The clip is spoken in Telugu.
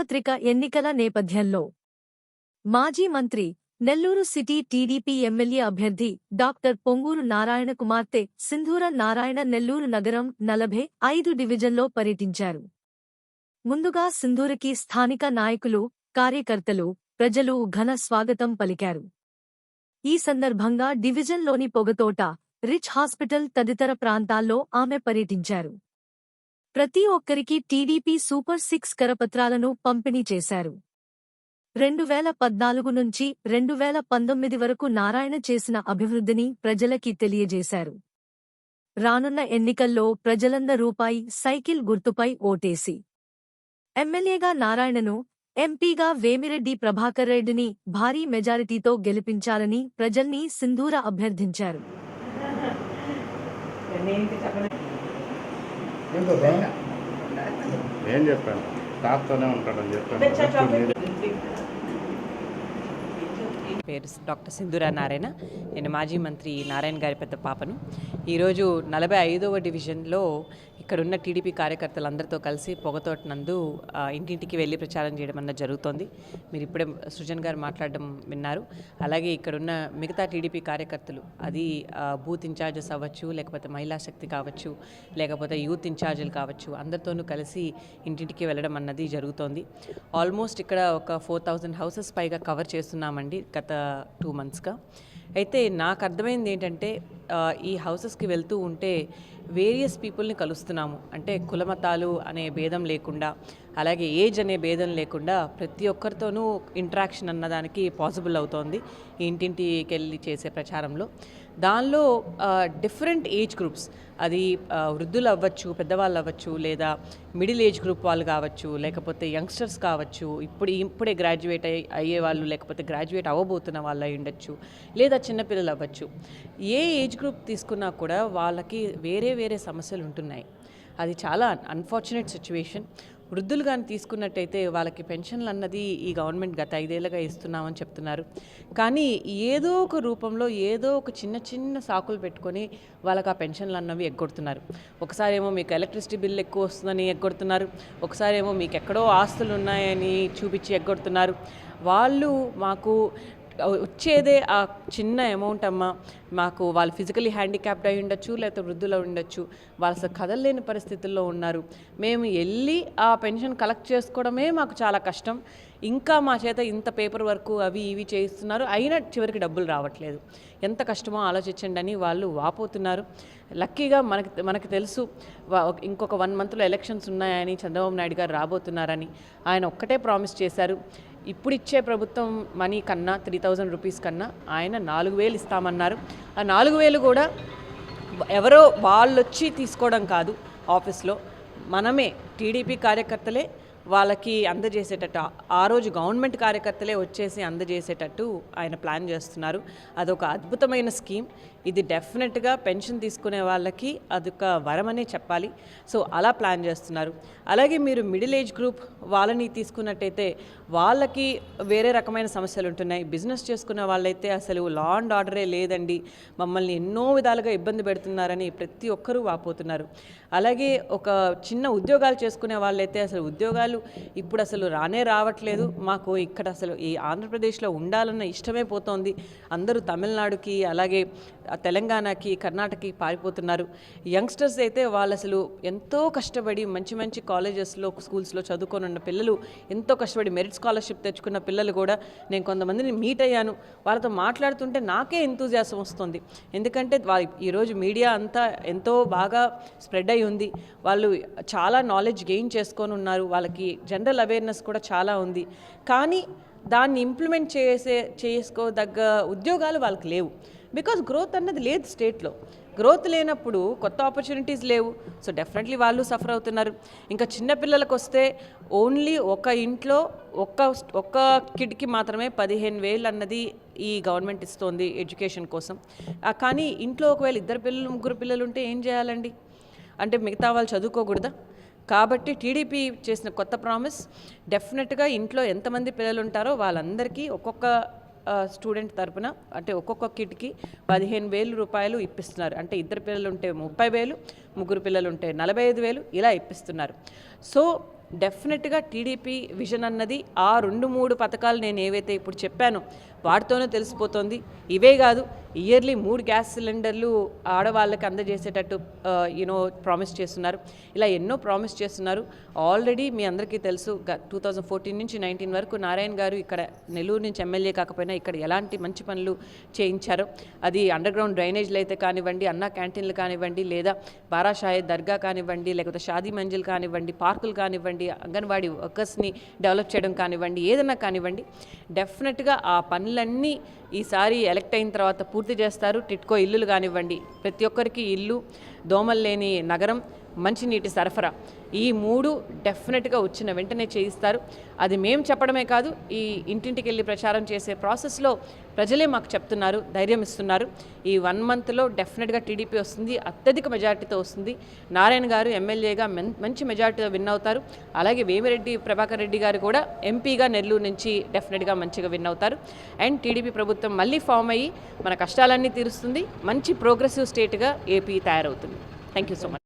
సార్వత్రిక ఎన్నికల నేపథ్యంలో మాజీ మంత్రి నెల్లూరు సిటీ టీడీపీ ఎమ్మెల్యే అభ్యర్థి డాక్టర్ పొంగూరు నారాయణ కుమార్తె సింధూర నారాయణ నెల్లూరు నగరం నలభై ఐదు డివిజన్లో పర్యటించారు. ముందుగా సింధూరికి స్థానిక నాయకులు కార్యకర్తలు ప్రజలు ఘన స్వాగతం పలికారు. ఈ సందర్భంగా డివిజన్లోని పొగతోట రిచ్ హాస్పిటల్ తదితర ప్రాంతాల్లో ఆమె పర్యటించారు. ప్రతి ఒక్కరికి టీడీపీ సూపర్ సిక్స్ కరపత్రాలను పంపిణీ చేశారు. రెండు వేల పద్నాలుగు నుంచి రెండు వేల పంతొమ్మిది వరకు నారాయణ చేసిన అభివృద్ధిని ప్రజలకి తెలియజేశారు. రానున్న ఎన్నికల్లో ప్రజలంద రూపాయి సైకిల్ గుర్తుపై ఓటేసి ఎమ్మెల్యేగా నారాయణను ఎంపీగా వేమిరెడ్డి ప్రభాకర్ రెడ్డిని భారీ మెజారిటీతో గెలిపించాలని ప్రజల్ని సింధూర అభ్యర్థించారు. ఏం చెప్పాను? తాతతోనే ఉంటాడని చెప్పాను పేరు డాక్టర్ సింధురా నారాయణ. నేను మాజీ మంత్రి నారాయణ గారి పెద్ద పాపను. ఈరోజు నలభై ఐదవ డివిజన్లో ఇక్కడున్న టీడీపీ కార్యకర్తలందరితో కలిసి పొగతోట నందు ఇంటింటికి వెళ్ళి ప్రచారం చేయడం అన్నది జరుగుతోంది. మీరు ఇప్పుడే సృజన్ గారు మాట్లాడడం విన్నారు. అలాగే ఇక్కడున్న మిగతా టీడీపీ కార్యకర్తలు అది బూత్ ఇన్ఛార్జెస్ అవ్వచ్చు లేకపోతే మహిళా శక్తి కావచ్చు లేకపోతే యూత్ ఇన్ఛార్జీలు కావచ్చు అందరితోనూ కలిసి ఇంటింటికి వెళ్ళడం అన్నది జరుగుతోంది. ఆల్మోస్ట్ ఇక్కడ ఒక ఫోర్ థౌజండ్ హౌసెస్ పైగా కవర్ చేస్తున్నామండి. గత టూ మంత్స్గా. అయితే నాకు అర్థమైంది ఏంటంటే ఈ హౌసెస్కి వెళ్తూ ఉంటే వేరియస్ పీపుల్ని కలుస్తున్నాము. అంటే కులమతాలు అనే భేదం లేకుండా అలాగే ఏజ్ అనే భేదం లేకుండా ప్రతి ఒక్కరితోనూ ఇంట్రాక్షన్ అన్నదానికి పాసిబుల్ అవుతోంది ఇంటింటికి వెళ్ళి చేసే ప్రచారంలో. దానిలో డిఫరెంట్ ఏజ్ గ్రూప్స్ అది వృద్ధులు అవ్వచ్చు పెద్దవాళ్ళు అవ్వచ్చు లేదా మిడిల్ ఏజ్ గ్రూప్ వాళ్ళు కావచ్చు లేకపోతే యంగ్స్టర్స్ కావచ్చు ఇప్పుడు ఇప్పుడే గ్రాడ్యుయేట్ అయ్యే వాళ్ళు లేకపోతే గ్రాడ్యుయేట్ అవ్వబోతున్న వాళ్ళు అయి ఉండొచ్చు లేదా చిన్నపిల్లలు అవ్వచ్చు. ఏ ఏజ్ గ్రూప్ తీసుకున్నా కూడా వాళ్ళకి వేరే వేరే సమస్యలు ఉంటున్నాయి. అది చాలా అన్ఫార్చునేట్ సిచ్యువేషన్ వృద్ధులు కానీ తీసుకున్నట్టయితే వాళ్ళకి పెన్షన్లు అన్నది ఈ గవర్నమెంట్ గత ఐదేళ్ళగా ఇస్తున్నామని చెప్తున్నారు. కానీ ఏదో ఒక రూపంలో ఏదో ఒక చిన్న చిన్న సాకులు పెట్టుకొని వాళ్ళకి ఆ పెన్షన్లు అన్నవి ఎగ్గొడుతున్నారు. ఒకసారి ఏమో మీకు ఎలక్ట్రిసిటీ బిల్ ఎక్కువ వస్తుందని ఎగ్గొడుతున్నారు. ఒకసారి ఏమో మీకు ఎక్కడో ఆస్తులు ఉన్నాయని చూపించి ఎగ్గొడుతున్నారు. వాళ్ళు మాకు వచ్చేదే ఆ చిన్న అమౌంట్ అమ్మ. మాకు వాళ్ళు ఫిజికలీ హ్యాండిక్యాప్డ్ అయి ఉండొచ్చు లేకపోతే వృద్ధులు ఉండొచ్చు. వాళ్ళు అసలు కదలలేని పరిస్థితుల్లో ఉన్నారు. మేము వెళ్ళి ఆ పెన్షన్ కలెక్ట్ చేసుకోవడమే మాకు చాలా కష్టం. ఇంకా మా చేత ఇంత పేపర్ వర్క్ అవి ఇవి చేయిస్తున్నారు. అయినా చివరికి డబ్బులు రావట్లేదు. ఎంత కష్టమో ఆలోచించండి అని వాళ్ళు వాపోతున్నారు. లక్కీగా మనకి మనకు తెలుసు ఇంకొక వన్ మంత్లో ఎలక్షన్స్ ఉన్నాయని చంద్రబాబు నాయుడు గారు రాబోతున్నారని. ఆయన ఒక్కటే ప్రామిస్ చేశారు. ఇప్పుడు ఇచ్చే ప్రభుత్వం మనీ కన్నా త్రీ థౌజండ్ రూపీస్ కన్నా ఆయన నాలుగు వేలు ఇస్తామన్నారు. ఆ నాలుగు వేలు కూడా ఎవరో వాళ్ళొచ్చి తీసుకోవడం కాదు ఆఫీస్లో. మనమే టీడీపీ కార్యకర్తలే వాళ్ళకి అందజేసేటట్టు ఆ- రోజు గవర్నమెంట్ కార్యకర్తలే వచ్చేసి అందజేసేటట్టు ఆయన ప్లాన్ చేస్తున్నారు. అదొక అద్భుతమైన స్కీమ్. ఇది డెఫినెట్గా పెన్షన్ తీసుకునే వాళ్ళకి అదొక వరమనే చెప్పాలి. సో అలా ప్లాన్ చేస్తున్నారు. అలాగే మీరు మిడిల్ ఏజ్ గ్రూప్ వాళ్ళని తీసుకున్నట్టయితే వాళ్ళకి వేరే రకమైన సమస్యలు ఉంటున్నాయి. బిజినెస్ చేసుకునే వాళ్ళైతే అసలు లా అండ్ ఆర్డరే లేదండి. మమ్మల్ని ఎన్నో విధాలుగా ఇబ్బంది పెడుతున్నారని ప్రతి ఒక్కరూ వాపోతున్నారు. అలాగే ఒక చిన్న ఉద్యోగాలు చేసుకునే వాళ్ళైతే అసలు ఉద్యోగాలు ఇప్పుడు అసలు రానే రావట్లేదు. మాకు ఇక్కడ అసలు ఈ ఆంధ్రప్రదేశ్లో ఉండాలన్న ఇష్టమే పోతోంది. అందరూ తమిళనాడుకి అలాగే తెలంగాణకి కర్ణాటకకి పారిపోతున్నారు. యంగ్స్టర్స్ అయితే వాళ్ళు అసలు ఎంతో కష్టపడి మంచి మంచి కాలేజెస్లో స్కూల్స్లో చదువుకొని ఉన్న పిల్లలు ఎంతో కష్టపడి మెరిట్ స్కాలర్షిప్ తెచ్చుకున్న పిల్లలు కూడా నేను కొంతమందిని మీట్ అయ్యాను. వాళ్ళతో మాట్లాడుతుంటే నాకే ఎంతూజాసం వస్తుంది. ఎందుకంటే ఈరోజు మీడియా అంతా ఎంతో బాగా స్ప్రెడ్ అయి ఉంది. వాళ్ళు చాలా నాలెడ్జ్ గెయిన్ చేసుకొని ఉన్నారు. వాళ్ళకి జనరల్ అవేర్నెస్ కూడా చాలా ఉంది. కానీ దాన్ని ఇంప్లిమెంట్ చేసే చేసుకోదగ్గ ఉద్యోగాలు వాళ్ళకి లేవు. బికాజ్ గ్రోత్ అన్నది లేదు స్టేట్లో గ్రోత్ లేనప్పుడు కొత్త ఆపర్చునిటీస్ లేవు. సో డెఫినెట్లీ వాళ్ళు సఫర్ అవుతున్నారు. ఇంకా చిన్నపిల్లలకు వస్తే ఓన్లీ ఒక ఇంట్లో ఒక్క ఒక్క కిడ్కి మాత్రమే పదిహేను వేలు అన్నది ఈ గవర్నమెంట్ ఇస్తోంది ఎడ్యుకేషన్ కోసం. కానీ ఇంట్లో ఒకవేళ ఇద్దరు పిల్లలు ముగ్గురు పిల్లలు ఉంటే ఏం చేయాలండి? అంటే మిగతా వాళ్ళు చదువుకోకూడదా? కాబట్టి టీడీపీ చేసిన కొత్త ప్రామిస్ డెఫినెట్గా ఇంట్లో ఎంతమంది పిల్లలు ఉంటారో వాళ్ళందరికీ ఒక్కొక్క స్టూడెంట్ తరపున అంటే ఒక్కొక్క కిట్కి పదిహేను వేలు రూపాయలు ఇప్పిస్తున్నారు. అంటే ఇద్దరు పిల్లలు ఉంటే ముప్పై వేలు ముగ్గురు పిల్లలు ఉంటే నలభై ఐదు వేలు ఇలా ఇప్పిస్తున్నారు. సో డెఫినెట్గా టీడీపీ విజన్ అన్నది ఆ రెండు మూడు పథకాలు నేను ఏవైతే ఇప్పుడు చెప్పానో వాటితోనే తెలిసిపోతుంది. ఇవే కాదు ఇయర్లీ మూడు గ్యాస్ సిలిండర్లు ఆడవాళ్ళకి అందజేసేటట్టు యూనో ప్రామిస్ చేస్తున్నారు. ఇలా ఎన్నో ప్రామిస్ చేస్తున్నారు. ఆల్రెడీ మీ అందరికీ తెలుసు టూ థౌజండ్ ఫోర్టీన్ నుంచి నైన్టీన్ వరకు నారాయణ గారు ఇక్కడ నెల్లూరు నుంచి ఎమ్మెల్యే కాకపోయినా ఇక్కడ ఎలాంటి మంచి పనులు చేయించారు అది అండర్ గ్రౌండ్ డ్రైనేజ్లు అయితే కానివ్వండి అన్న క్యాంటీన్లు కానివ్వండి లేదా బారాషాయి దర్గా కానివ్వండి లేకపోతే షాదీ మంజిల్ కానివ్వండి పార్కులు కానివ్వండి అంగన్వాడీ వర్కర్స్ని డెవలప్ చేయడం కానివ్వండి ఏదైనా కానివ్వండి డెఫినెట్గా ఆ పనులన్నీ ఈసారి ఎలక్ట్ అయిన తర్వాత పూర్తి చేస్తారు. టిట్కో ఇల్లులు కానివ్వండి ప్రతి ఒక్కరికి ఇల్లు దోమలు లేని నగరం మంచినీటి సరఫరా. ఈ మూడు డెఫినెట్గా వచ్చిన వెంటనే చేయిస్తారు. అది మేము చెప్పడమే కాదు ఈ ఇంటింటికి వెళ్ళి ప్రచారం చేసే ప్రాసెస్లో ప్రజలే మాకు చెప్తున్నారు ధైర్యం ఇస్తున్నారు. ఈ వన్ మంత్లో డెఫినెట్గా టీడీపీ వస్తుంది అత్యధిక మెజార్టీతో వస్తుంది. నారాయణ గారు ఎమ్మెల్యేగా మంచి మెజార్టీతో విన్ అవుతారు. అలాగే వేమిరెడ్డి ప్రభాకర్ రెడ్డి గారు కూడా ఎంపీగా నెల్లూరు నుంచి డెఫినెట్గా మంచిగా విన్ అవుతారు. అండ్ టీడీపీ ప్రభుత్వం మళ్ళీ ఫామ్ అయ్యి మన కష్టాలన్నీ తీరుస్తుంది. మంచి ప్రోగ్రెసివ్ స్టేట్గా ఏపీ తయారవుతుంది. Thank you so much.